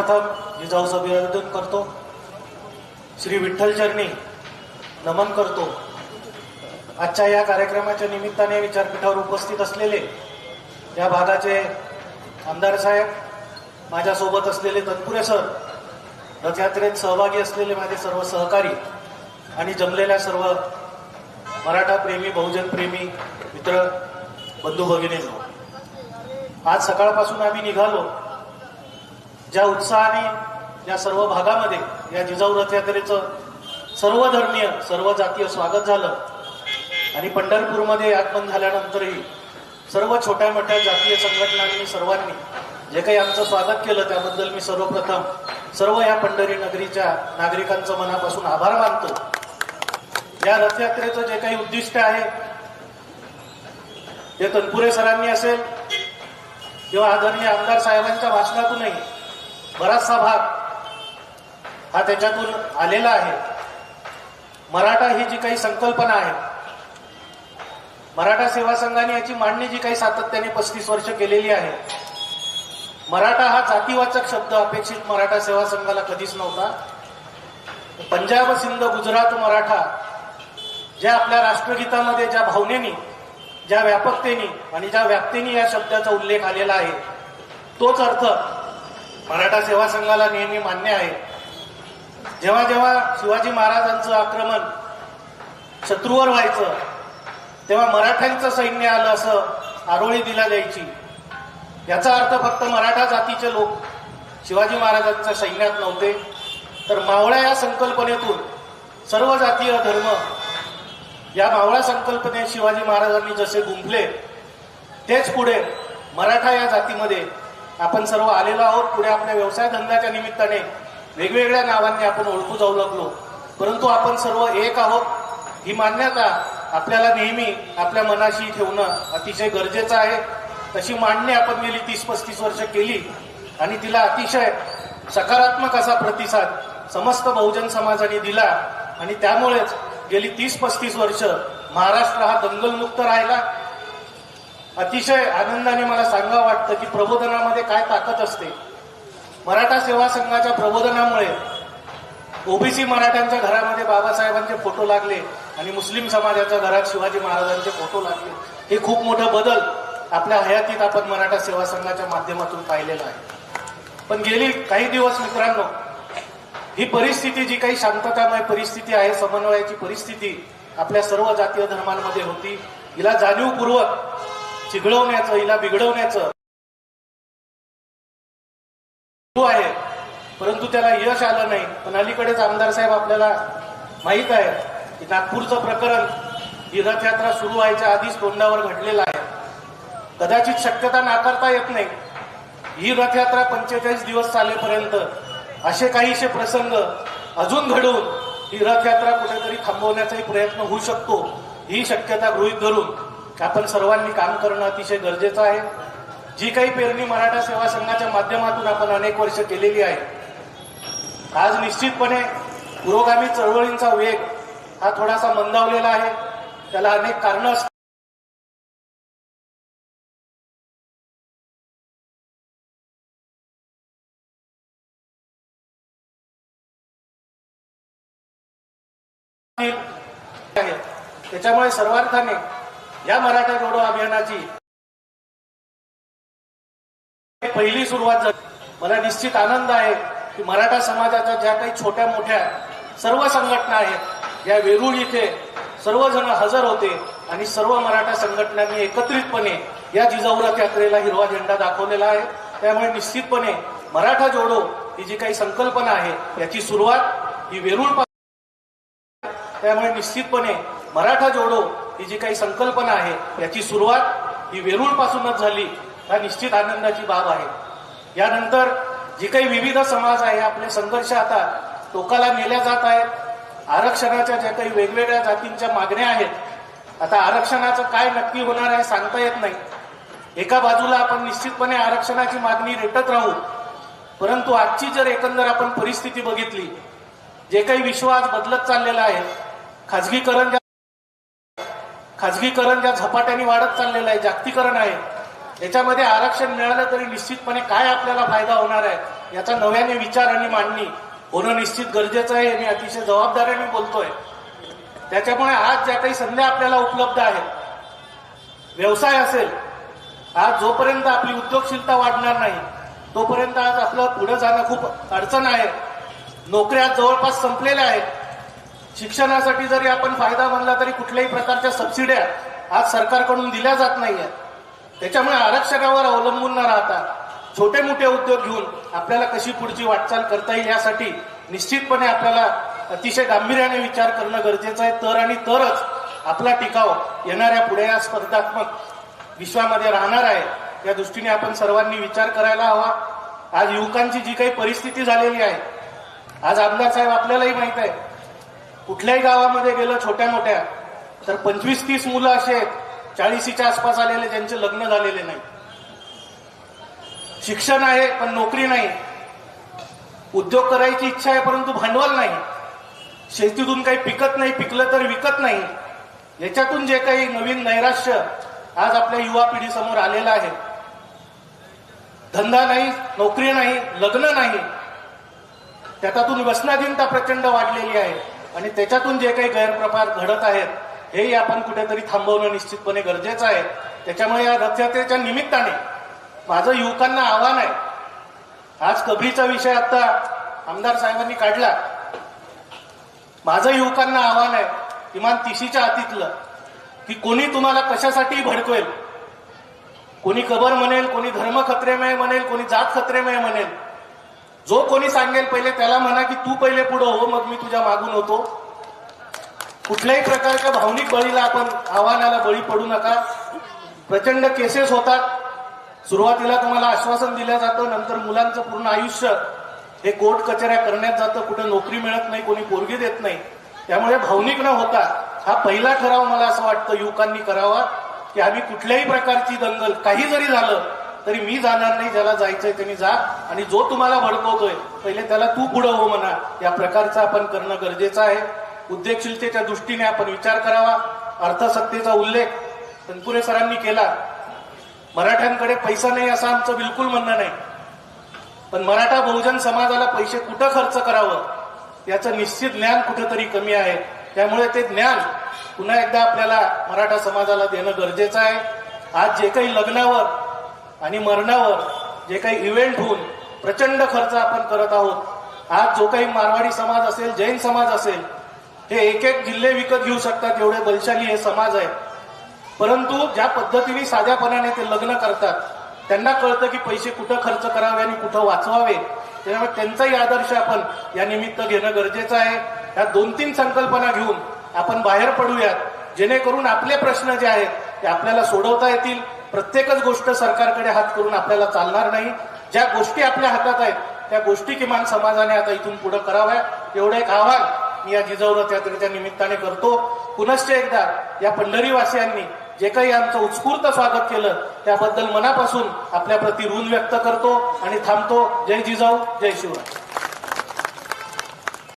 सर्वप्रथम जिजाऊचं अभिवादन करतो. श्री विठ्ठल चरणी नमन करतो. आजच्या या कार्यक्रमाच्या निमित्ताने विचारपीठावर उपस्थित असलेले या भागाचे आमदार साहेब माझ्यासोबत असलेले तत्पुरे सर रथयात्रेत सहभागी असलेले माझे सर्व सहकारी आणि जमलेल्या सर्व मराठा प्रेमी बहुजन प्रेमी मित्र बंधू भगिनींनो आज सकाळपासून आम्ही निघालो. ज्या उत्साहाने या सर्व भागामध्ये या जिजाऊ रथयात्रेचं सर्व धर्मीय सर्व जातीय स्वागत झालं. आणि पंढरपूरमध्ये आगमन झाल्यानंतरही सर्व छोट्या मोठ्या जातीय संघटनांनी सर्वांनी जे काही आमचं स्वागत केलं त्याबद्दल मी सर्वप्रथम सर्व या पंढरी नगरीच्या नागरिकांचं मनापासून आभार मानतो. या रथयात्रेचं जे काही उद्दिष्ट आहे ते तनपुरे सरांनी असेल किंवा आदरणीय आमदार साहेबांच्या भाषणातूनही बराचसा भाग हा त्याच्यातून आलेला आहे. मराठा ही जी काही संकल्पना आहे मराठा सेवा संघाने याची मांडणी जी काही सातत्याने पस्तीस वर्ष केलेली आहे मराठा हा जातीवाचक शब्द अपेक्षित मराठा सेवा संघाला कधीच नव्हता. पंजाब सिंध गुजरात मराठा ज्या आपल्या राष्ट्रगीतामध्ये ज्या भावनेनी ज्या व्यापकतेनी आणि ज्या व्याप्तीने या शब्दाचा उल्लेख आलेला आहे तोच अर्थ मराठा सेवा संघाला नेहमी मान्य आहे. जेव्हा जेव्हा शिवाजी महाराजांचं आक्रमण शत्रूवर व्हायचं तेव्हा मराठ्यांचं सैन्य आलं असं आरोळी दिला जायची. याचा अर्थ फक्त मराठा जातीचे लोक शिवाजी महाराजांच्या सैन्यात नव्हते तर मावळ्या या संकल्पनेतून सर्व जातीय धर्म या मावळा संकल्पनेत शिवाजी महाराजांनी जसे गुंफले तेच पुढे मराठा या जातीमध्ये आपण सर्व आलेलो आहोत पुढे आपल्या व्यवसाय धंद्याच्या निमित्ताने. वेगवेगळ्या नावांनी आपण ओळखू जाऊ लागलो. परंतु आपण सर्व एक आहोत. ही मान्यता आपल्याला नेहमी आपल्या मनाशी ठेवणं अतिशय गरजेचं आहे. तशी मांडणी आपण गेली तीस पस्तीस वर्ष केली आणि तिला अतिशय सकारात्मक असा प्रतिसाद समस्त बहुजन समाजाने दिला आणि त्यामुळेच गेली तीस पस्तीस वर्ष महाराष्ट्र हा दंगलमुक्त राहिला. अतिशय आनंदाने मला सांगावं वाटतं की प्रबोधनामध्ये काय ताकद असते. मराठा सेवा संघाच्या प्रबोधनामुळे ओबीसी मराठ्यांच्या घरामध्ये बाबासाहेबांचे फोटो लागले आणि मुस्लिम समाजाच्या घरात शिवाजी महाराजांचे फोटो लागले. हे खूप मोठं बदल आपल्या हयातीत आपण मराठा सेवा संघाच्या माध्यमातून पाहिलेलं आहे. पण गेली काही दिवस मित्रांनो ही परिस्थिती जी काही शांततामय परिस्थिती आहे समन्वयाची परिस्थिती आपल्या सर्व जातीय धर्मांमध्ये होती हिला जाणीवपूर्वक चिघळवण्याचं हिला बिघडवण्याचं. सुरू आहे परंतु त्याला यश आलं नाही. पण अलीकडेच आमदार साहेब आपल्याला माहीत आहे की नागपूरचं प्रकरण ही रथयात्रा सुरू व्हायच्या आधीच तोंडावर घडलेलं आहे. कदाचित शक्यता नाकारता येत नाही. ही रथयात्रा पंचेचाळीस दिवस चालेपर्यंत असे काहीसे प्रसंग अजून घडवून ही रथयात्रा कुठेतरी थांबवण्याचाही प्रयत्न होऊ शकतो ही शक्यता गृहीत धरून. आपण सर्वांनी काम करणं अतिशय गरजेचं आहे. जी काही पेरणी मराठा सेवा संघाच्या माध्यमातून आपण अनेक वर्ष केलेली आहे आज निश्चितपणे पुरोगामी चळवळींचा वेग हा थोडासा मंदावलेला आहे. त्याला अनेक कारणं असतात. आहे त्याच्यामुळे सर्वार्थाने या मराठा जोडो अभियानाची पहिली सुरुवात झाली. मला निश्चित आनंद आहे की मराठा समाजाच्या ज्या काही छोट्या मोठ्या सर्व संघटना आहेत या वेरूळ इथे सर्वजण हजर होते आणि सर्व मराठा संघटनांनी एकत्रितपणे या जिजाऊ यात्रेला हिरवा झेंडा दाखवलेला आहे. त्यामुळे निश्चितपणे मराठा जोडो ही जी काही संकल्पना आहे याची सुरुवात ही वेरूळ त्यामुळे निश्चितपणे मराठा जोडो ही जी काही संकल्पना आहे याची सुरुवात ही वेरूळ पासूनच झाली हा निश्चित आनंदाची बाब आहे. यानंतर जी काही विविध समाज आहे आपले संघर्ष आता टोकाला नेल्या जात आहेत. आरक्षणाच्या ज्या काही वेगवेगळ्या जातींच्या मागण्या आहेत आता आरक्षणाचं काय नक्की होणार आहे सांगता येत नाही. एका बाजूला आपण निश्चितपणे आरक्षणाची मागणी रेटत राहू परंतु आजची जर एकंदर आपण परिस्थिती बघितली जे काही विश्वास बदलत चाललेला आहे खाजगीकरण खाजगीकरण ज्या झपाट्याने वाढत चाललेलं आहे जागतिकरण आहे याच्यामध्ये आरक्षण मिळालं तरी निश्चितपणे काय आपल्याला फायदा होणार आहे याचा नव्याने विचार आणि मांडणी होणं निश्चित गरजेचं आहे मी अतिशय जबाबदारीने बोलतोय. त्याच्यामुळे आज ज्या काही संध्या आपल्याला उपलब्ध आहेत व्यवसाय असेल आज जोपर्यंत आपली उद्योगशीलता वाढणार नाही तोपर्यंत आज आपलं पुढे जाणं खूप अडचण आहे. नोकऱ्या जवळपास संपलेल्या आहेत. शिक्षणासाठी जरी आपण फायदा म्हणला तरी कुठल्याही प्रकारच्या सबसिड्या आज सरकारकडून दिल्या जात नाहीये त्याच्यामुळे आरक्षणावर अवलंबून न राहता छोटे मोठे उद्योग घेऊन आपल्याला कशी पुढची वाटचाल करता येईल यासाठी निश्चितपणे आपल्याला अतिशय गांभीर्याने विचार करणं गरजेचं आहे. तर आणि तरच आपला टिकाव येणाऱ्या पुढे या स्पर्धात्मक विश्वामध्ये राहणार आहे. या दृष्टीने आपण सर्वांनी विचार करायला हवा. आज युवकांची जी काही परिस्थिती झालेली आहे आज आमदार साहेब आपल्यालाही माहीत आहे कुठल्याही गावामध्ये गेलं छोट्या मोठ्या तर पंचवीस तीस मुलं असे आहेत चाळीसीच्या आसपास आलेले ज्यांचे लग्न झालेले नाही. शिक्षण आहे पण नोकरी नाही. उद्योग करायची इच्छा आहे परंतु भांडवल नाही. शेतीतून काही पिकत नाही पिकलं तर विकत नाही. याच्यातून जे काही नवीन नैराश्य आज आपल्या युवा पिढी समोर आलेलं आहे. धंदा नाही नोकरी नाही लग्न नाही. त्याच्यातून व्यसनाधीनता प्रचंड वाढलेली आहे. आणि त्याच्यातून जे काही गैरप्रकार घडत आहेत हेही आपण कुठेतरी थांबवणं निश्चितपणे गरजेचं आहे. त्याच्यामुळे या रथयात्रेच्या निमित्ताने माझं युवकांना आव्हान आहे. आज कबरीचा विषय आता आमदार साहेबांनी काढला. माझं युवकांना आव्हान आहे किमान तिशीच्या हातीतलं की कोणी तुम्हाला कशासाठी भडकवेल? कोणी कबर म्हणेल कोणी धर्म खत्रेमय म्हणेल कोणी जात खत्रेमय म्हणेल. जो कोणी सांगेल पहिले त्याला म्हणा की तू पहिले पुढं हो मग मी तुझ्या मागून होतो. कुठल्याही प्रकारच्या भावनिक बळीला आपण आव्हानाला बळी पडू नका. प्रचंड केसेस होतात. सुरुवातीला तुम्हाला आश्वासन दिलं जातं नंतर मुलांचं पूर्ण आयुष्य हे कोर्ट कचऱ्या करण्यात जातं. कुठे नोकरी मिळत नाही कोणी पोरगी देत नाही. त्यामुळे भावनिक न होता हा पहिला ठराव मला असं वाटतं युवकांनी करावा की आम्ही कुठल्याही प्रकारची दंगल काही जरी झालं तरी मी जाणार नाही ज्याला जायचंय त्यांनी जा. आणि जो तुम्हाला भडकवतोय पहिले त्याला तू पुढं हो म्हणा. या प्रकारचं आपण करणं गरजेचं आहे. उद्योगशीलतेच्या दृष्टीने आपण विचार करावा. अर्थसत्तेचा उल्लेख तनपुरे सरांनी केला. मराठ्यांकडे पैसा नाही असं आमचं बिलकुल म्हणणं नाही. पण मराठा बहुजन समाजाला पैसे कुठं खर्च करावं? याचं निश्चित ज्ञान कुठेतरी कमी आहे. त्यामुळे ते ज्ञान पुन्हा एकदा आपल्याला मराठा समाजाला देणं गरजेचं आहे. आज जे काही लग्नावर आणि मरणावर जे काही इव्हेंट होऊन प्रचंड खर्च आपण करत आहोत आज जो काही मारवाडी समाज असेल जैन समाज असेल हे एक एक जिल्हे विकत घेऊ शकतात एवढे बलशाली हे समाज आहे. परंतु ज्या पद्धतीने साध्यापणाने ते लग्न करतात त्यांना कळतं की पैसे कुठं खर्च करावे आणि कुठं वाचवावे. त्यामुळे त्यांचाही आदर्श आपण या निमित्त घेणं गरजेचं आहे. या दोन तीन संकल्पना घेऊन आपण बाहेर पडूयात. जेणेकरून आपले प्रश्न जे आहेत ते आपल्याला सोडवता येतील. प्रत्येकच गोष्ट सरकारकडे हात करून आपल्याला चालणार नाही. ज्या गोष्टी आपल्या हातात आहेत त्या गोष्टी किमान समाजाने आता इथून पुढे कराव्या. एवढं एक आव्हान मी या जिजाऊ यात्रेच्या निमित्ताने करतो. पुनश्च एकदा या पंढरीवासियांनी जे काही आमचं उत्स्फूर्त स्वागत केलं त्याबद्दल मनापासून आपल्या प्रति ऋण व्यक्त करतो आणि थांबतो. जय जिजाऊ जय शिवराय.